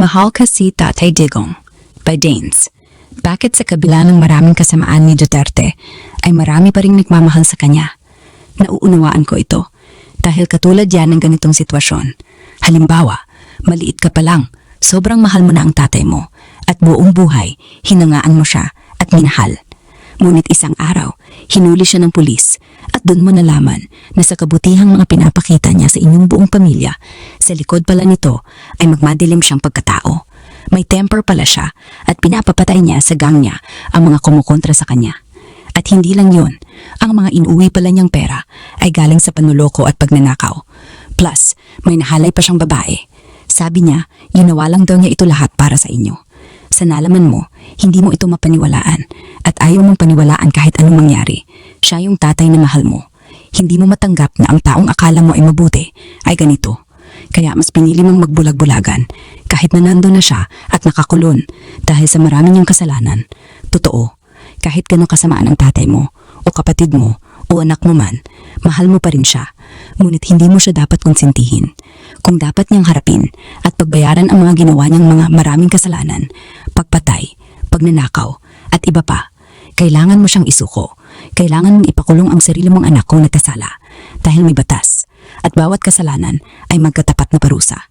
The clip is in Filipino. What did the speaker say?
Mahal ka si Tatay Digong by Danes. Bakit sa kabila ng maraming kasamaan ni Duterte ay marami pa rin nagmamahal sa kanya? Nauunawaan ko ito dahil katulad yan ng ganitong sitwasyon. Halimbawa, maliit ka pa lang, sobrang mahal mo na ang tatay mo at buong buhay, hinangaan mo siya at minahal. Ngunit isang araw, hinuli siya ng pulis at doon mo nalaman na sa kabutihang mga pinapakita niya sa inyong buong pamilya, sa likod pala nito ay magmadilim siyang pagkatao. May temper pala siya at pinapapatay niya sa gang niya ang mga kumukontra sa kanya. At hindi lang yun, ang mga inuwi pala niyang pera ay galing sa panuloko at pagnanakaw. Plus, may nahalay pa siyang babae. Sabi niya, ginawa lang daw niya ito lahat para sa inyo. Sa nalaman mo, hindi mo ito mapaniwalaan at ayaw mong paniwalaan kahit anong mangyari. Siya yung tatay na mahal mo. Hindi mo matanggap na ang taong akala mo ay mabuti ay ganito. Kaya mas pinili mong magbulag-bulagan kahit na nando na siya at nakakulon dahil sa marami niyang kasalanan. Totoo, kahit ganong kasamaan ang tatay mo o kapatid mo o anak mo man, mahal mo pa rin siya. Ngunit hindi mo siya dapat konsentihin. Kung dapat niyang harapin at pagbayaran ang mga ginawa niyang mga maraming kasalanan, pagpatay, pagnanakaw, at iba pa, kailangan mo siyang isuko. Kailangan mong ipakulong ang sarili mong anak kung nagkasala dahil may batas at bawat kasalanan ay magkatapat na parusa.